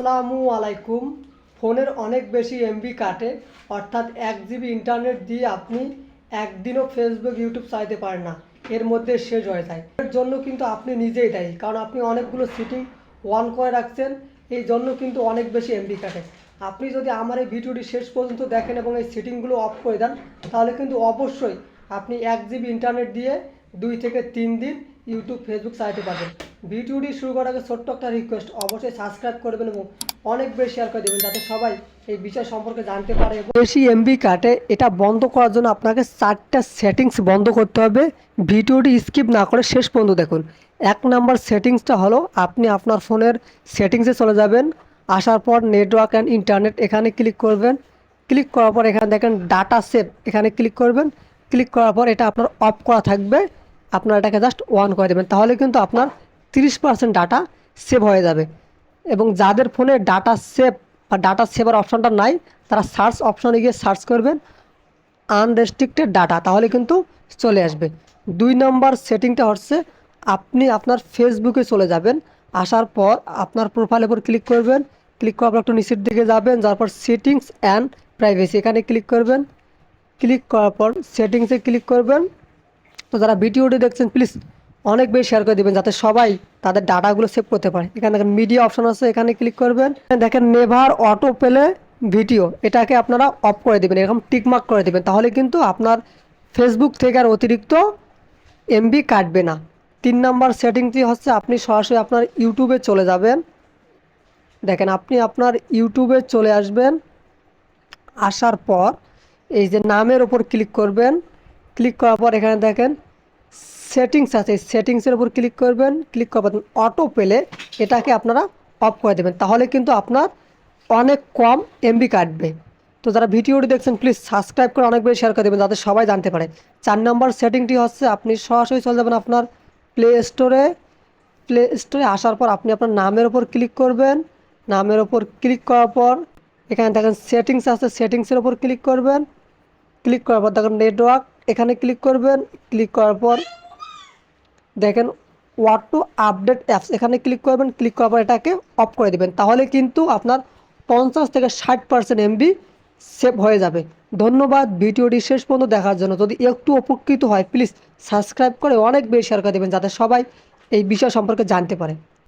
আসসালামু আলাইকুম। ফোনের অনেক বেশি এমবি কাটে, অর্থাৎ এক জিবি ইন্টারনেট দিয়ে আপনি একদিনও ফেসবুক ইউটিউব চাইতে পারেন না। এর মধ্যে শেষ হয়ে যায়। এর জন্য কিন্তু আপনি নিজেই দেয়, কারণ আপনি অনেকগুলো সিটিং অন করে রাখছেন, এই জন্য কিন্তু অনেক বেশি এমবি কাটে। আপনি যদি আমার এই ভিডিওটি শেষ পর্যন্ত দেখেন এবং এই সিটিংগুলো অফ করে দেন, তাহলে কিন্তু অবশ্যই আপনি এক জিবি ইন্টারনেট দিয়ে দুই থেকে তিন দিন ইউটিউব ফেসবুক চাইতে পারবেন। ভিডিওটি শুরু করার আগে ছোট্ট একটা রিকোয়েস্ট অবশ্যই সাবস্ক্রাইব করবেন এবং অনেক বেশি শেয়ার করে দেবেন যাতে সবাই এই বিষয় সম্পর্কে জানতে পারে। বেশি এমবি কাটে এটা বন্ধ করার জন্য আপনাকে চারটা সেটিংস বন্ধ করতে হবে। ভিডিওটি স্কিপ না করে শেষ পর্যন্ত দেখুন। এক নাম্বার সেটিংসটা হলো, আপনি আপনার ফোনের সেটিংসে চলে যাবেন। আসার পর নেটওয়ার্ক অ্যান্ড ইন্টারনেট এখানে ক্লিক করবেন। ক্লিক করার পর এখানে দেখেন ডাটা সেভ এখানে ক্লিক করবেন। ক্লিক করার পর এটা আপনার অফ করা থাকবে। আপনার এটাকে জাস্ট অন করে দেবেন। তাহলে কিন্তু আপনার তিরিশ পার্সেন্ট ডাটা সেভ হয়ে যাবে। এবং যাদের ফোনে ডাটা সেভ বা ডাটা সেভার অপশনটা নাই, তারা সার্চ অপশনে গিয়ে সার্চ করবেন আনরেস্ট্রিক্টেড ডাটা তাহলে কিন্তু চলে আসবে। দুই নম্বর সেটিংটা হচ্ছে আপনি আপনার ফেসবুকে চলে যাবেন, আসার পর আপনার প্রোফাইলের উপর ক্লিক করবেন ক্লিক করার পর একটু নিচের দিকে যাবেন যার পর সেটিংস অ্যান্ড প্রাইভেসি এখানে ক্লিক করবেন। ক্লিক করার পর সেটিংসে ক্লিক করবেন। তো যারা ভিডিওটি দেখছেন প্লিজ অনেক বেশি শেয়ার করে দেবেন, যাতে সবাই তাদের ডাটাগুলো সেভ করতে পারে। এখানে দেখেন মিডিয়া অপশন আছে, এখানে ক্লিক করবেন। দেখেন নেভার অটো পেলে ভিডিও এটাকে আপনারা অফ করে দেবেন, এরকম টিকমার্ক করে দেবেন। তাহলে কিন্তু আপনার ফেসবুক থেকে আর অতিরিক্ত এমবি কাটবে না। তিন নাম্বার সেটিংটি হচ্ছে, আপনি সরাসরি আপনার ইউটিউবে চলে যাবেন। দেখেন আপনি আপনার ইউটিউবে চলে আসবেন। আসার পর এই যে নামের ওপর ক্লিক করবেন। ক্লিক করার পর এখানে দেখেন সেটিংস আছে সেটিংসের উপর ক্লিক করবেন, ক্লিক পর অটো পেলে এটাকে আপনারা অফ করে দেবেন। তাহলে কিন্তু আপনার অনেক কম এমবি কাটবে। তো যারা ভিডিওটি দেখছেন প্লিজ সাবস্ক্রাইব করে অনেক বেশি শেয়ার করে দেবেন, যাতে সবাই জানতে পারে। চার নম্বর সেটিংটি হচ্ছে, আপনি সরাসরি চলে যাবেন আপনার প্লে স্টোরে প্লে স্টোরে আসার পর আপনি আপনার নামের ওপর ক্লিক করবেন। নামের ওপর ক্লিক করার পর এখানে দেখেন সেটিংস আছে, সেটিংসের ওপর ক্লিক করবেন। ক্লিক করার পর দেখেন নেটওয়ার্ক এখানে ক্লিক করবেন ক্লিক করার পর দেখেন ওয়াট টু আপডেট অ্যাপস এখানে ক্লিক করবেন ক্লিক করার পর এটাকে অফ করে দেবেন। তাহলে কিন্তু আপনার পঞ্চাশ থেকে ষাট পার্সেন্ট এমবি সেভ হয়ে যাবে। ধন্যবাদ, ভিডিওটি শেষ পর্যন্ত দেখার জন্য। যদি একটু উপকৃত হয় প্লিজ সাবস্ক্রাইব করে অনেক বেশি শেয়ার করে দেবেন, যাতে সবাই এই বিষয় সম্পর্কে জানতে পারে।